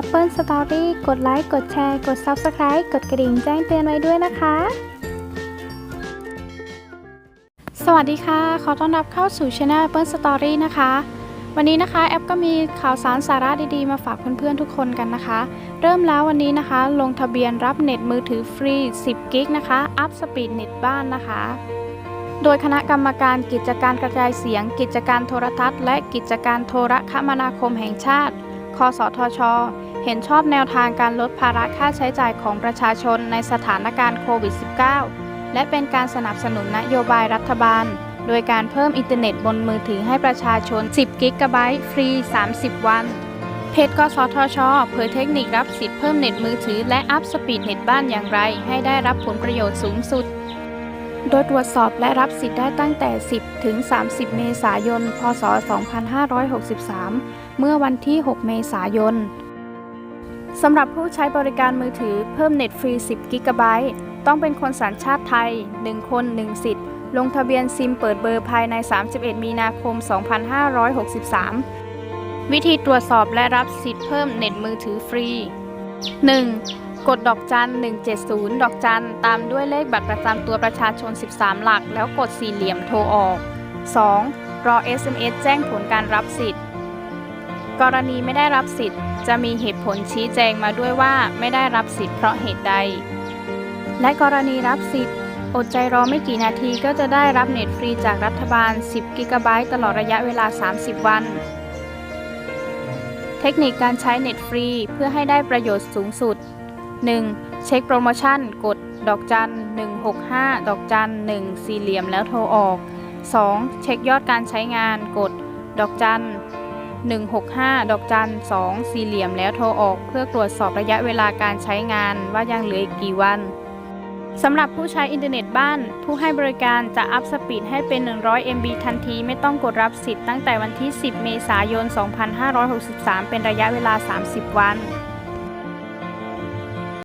Apple Story กดไลค์ กดแชร์ กด Subscribe กดกระดิ่งแจ้งเตือนไว้ด้วยนะคะ สวัสดีค่ะ ขอต้อนรับเข้าสู่ช anel Apple Story นะคะ วันนี้นะคะแอปก็มีข่าวสารสาระดีๆ มาฝากเพื่อนๆทุกคนกันนะคะ เริ่มแล้ววันนี้นะคะ ลงทะเบียนรับเน็ตมือถือฟรี 10 กิกนะคะ อัพสปีดเน็ตบ้านนะคะโดยคณะกรรมการกิจการกระจายเสียง กิจการโทรทัศน์ และกิจการโทรคมนาคมแห่งชาติ คสทช เห็นชอบแนวทางการลดภาระค่าใช้จ่ายของประชาชนในสถานการณ์โควิด -19 และเป็นการสนับสนุนนโยบายรัฐบาล โดยการเพิ่มอินเทอร์เน็ตบนมือถือให้ประชาชน 10 กิกะไบต์ฟรี 30 วัน เพจกสทช เผยเทคนิครับสิทธิ์เพิ่มเน็ตมือถือและอัพสปีดเน็ตบ้านอย่างไร ให้ได้รับผลประโยชน์สูงสุด โดยตรวจสอบและรับสิทธิ์ได้ตั้งแต่ 10 ถึง 30 เมษายน พศ 2563 เมื่อวันที่ 6 เมษายน สำหรับผู้ใช้บริการมือถือเพิ่มเน็ตฟรี 10 กิกะไบต์ต้องเป็นคนสัญชาติไทย 1 คน 1 สิทธิ์ ลงทะเบียนซิมเปิดเบอร์ภายใน 31 มีนาคม 2563 วิธีตรวจสอบและรับสิทธิ์เพิ่มเน็ตมือถือฟรี 1. กดดอกจัน 170 ดอกจัน ตามด้วยเลขบัตรประจำตัวประชาชน 13 หลัก แล้วกดสี่เหลี่ยมโทรออก 2. รอ SMS แจ้งผลการรับสิทธิ์ กรณีไม่ได้รับสิทธิ์ จะมีเหตุผลชี้แจงมาด้วยว่าไม่ได้รับสิทธิ์เพราะเหตุใด และกรณีรับสิทธิ์ อดใจรอไม่กี่นาทีก็จะได้รับเน็ตฟรีจากรัฐบาล 10 กิกะไบต์ตลอดระยะเวลา 30 วันเทคนิคการใช้เน็ตฟรีเพื่อให้ได้ประโยชน์สูงสุด 1. เช็คโปรโมชั่น กดดอกจัน 165 ดอกจัน 1 สี่เหลี่ยมแล้วโทรออก 2. เช็คยอดการใช้งาน กดดอกจัน 165 ดอกจัน 2 สี่เหลี่ยมแล้วโทรออก เพื่อตรวจสอบระยะเวลาการใช้งานว่ายังเหลืออีกกี่วันสำหรับผู้ใช้อินเทอร์เน็ตบ้าน ผู้ให้บริการจะอัพสปีดให้เป็น 100 MB ทันที ไม่ต้องกดรับสิทธิ์ตั้งแต่วันที่ 10 เมษายน 2563 เป็นระยะเวลา 30 วัน